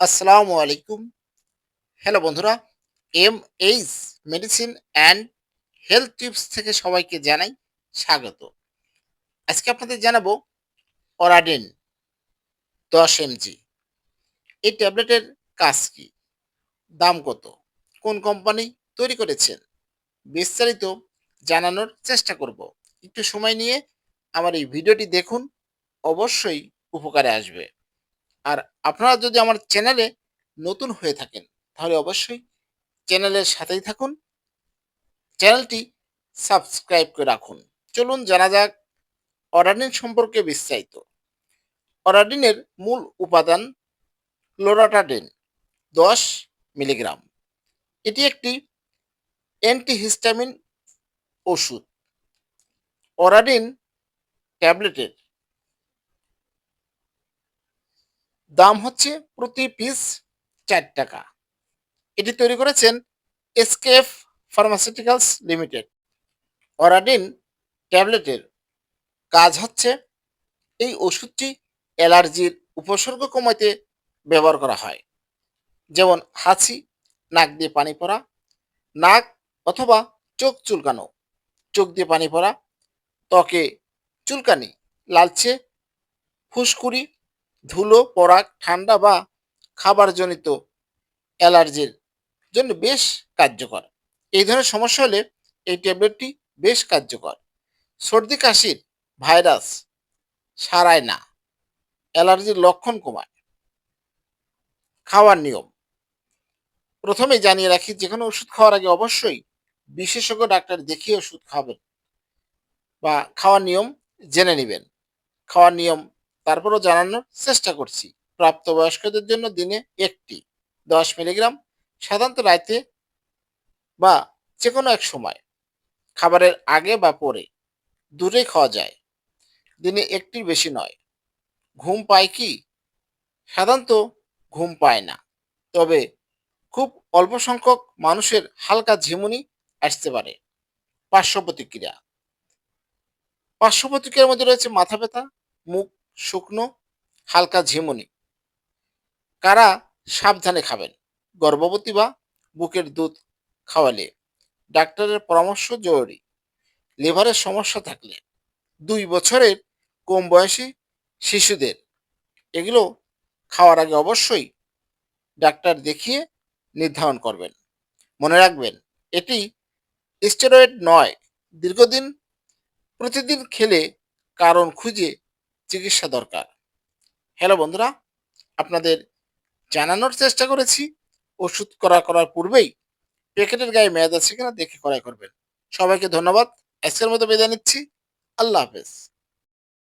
আসসালামু আলাইকুম। হ্যালো বন্ধুরা M H medicine and health tips থেকে সবাইকে জানাই স্বাগত। আজকে আপনাদের জানাব অরাডিন দশ এমজি। এই ট্যাবলেটের কাজ কি? দাম কত? কোন কোম্পানি তৈরি করেছেন? বিস্তারিত জানানোর চেষ্টা করব। একটু সময় নিয়ে আমার এই ভিডিওটি দেখুন, অবশ্যই উপকারে আসবে। আর আপনারা যদি আমার চ্যানেলে নতুন হয়ে থাকেন, তাহলে অবশ্যই চ্যানেলের সাথেই থাকুন। চ্যানেলটি সাবস্ক্রাইব করে রাখুন। চলুন জানা যাক অরাডিন সম্পর্কে বিস্তারিত। অরাডিনের মূল উপাদান লোরাটাডিন দশ মিলিগ্রাম। এটি একটি অ্যান্টিহিস্টামিন ওষুধ। অরাডিন ট্যাবলেটের দাম হচ্ছে প্রতি পিস চার টাকা। এটি তৈরি করেছেন এসকেএফ ফার্মাসিউটিক্যালস লিমিটেড অরাডিন ট্যাবলেটের কাজ হচ্ছে এই ওষুধটি অ্যালার্জির উপসর্গ কমাতে ব্যবহার করা হয়। যেমন হাঁচি, নাক দিয়ে পানি পড়া, নাক অথবা চোখ চুলকানো, চোখ দিয়ে পানি পড়া, ত্বকে চুলকানি, লালচে, ফুসকুড়ি ধুলো, পরাগ, ঠান্ডা বা খাবারজনিত অ্যালার্জির জন্য বেশ কার্যকর। এই ধরনের সমস্যা হলে এই ট্যাবলেটটি বেশ কার্যকর। সর্দি, কাশির ভাইরাস সারায় না। অ্যালার্জির লক্ষণ কমায়। খাওয়ার নিয়ম। প্রথমে জানিয়ে রাখি যে কোনো ওষুধ খাওয়ার আগে অবশ্যই বিশেষজ্ঞ, ডাক্তার দেখিয়ে ওষুধ খাবেন বা খাওয়ার নিয়ম জেনে নেবেন। খাওয়ার নিয়ম তারপরও জানানোর চেষ্টা করছি। প্রাপ্তবয়স্কদের জন্য দিনে একটি, দশ মিলিগ্রাম সাধারণত রাতে বা যে কোনো এক সময়, খাবারের আগে বা পরে দূরে খাওয়া যায়। দিনে একটির বেশি নয়। ঘুম পায় কি? সাধারণত ঘুম পায় না। তবে খুব অল্প সংখ্যক মানুষের হালকা ঝিমুনি আসতে পারে। পার্শ্ব প্রতিক্রিয়া। পার্শ্ব প্রতিক্রিয়ার মধ্যে রয়েছে মাথা ব্যথা, মুখ শুকনো, হালকা ঝিমুনি। কারা সাবধানে খাবেন? গর্ভবতী বা বুকের দুধ খাওয়ালে। ডাক্তারের পরামর্শ জরুরি। লিভারের সমস্যা থাকলে। দুই বছরের কম বয়সী শিশুদের। এগুলো খাওয়ার আগে অবশ্যই ডাক্তার দেখিয়ে নির্ধারণ করবেন। মনে রাখবেন, এটি স্টেরয়েড নয়। দীর্ঘদিন, প্রতিদিন খেলে কারণ খুঁজে চিকিৎসা দরকার। হ্যালো বন্ধুরা, আপনাদের জানানোর চেষ্টা করেছি। ওষুধ করা করার পূর্বেই প্যাকেটের গায়ে মেয়াদ আছে কিনা দেখে করাই করবেন। সবাইকে ধন্যবাদ। আজকের মতো বিদায় নিচ্ছি। আল্লাহ হাফেজ।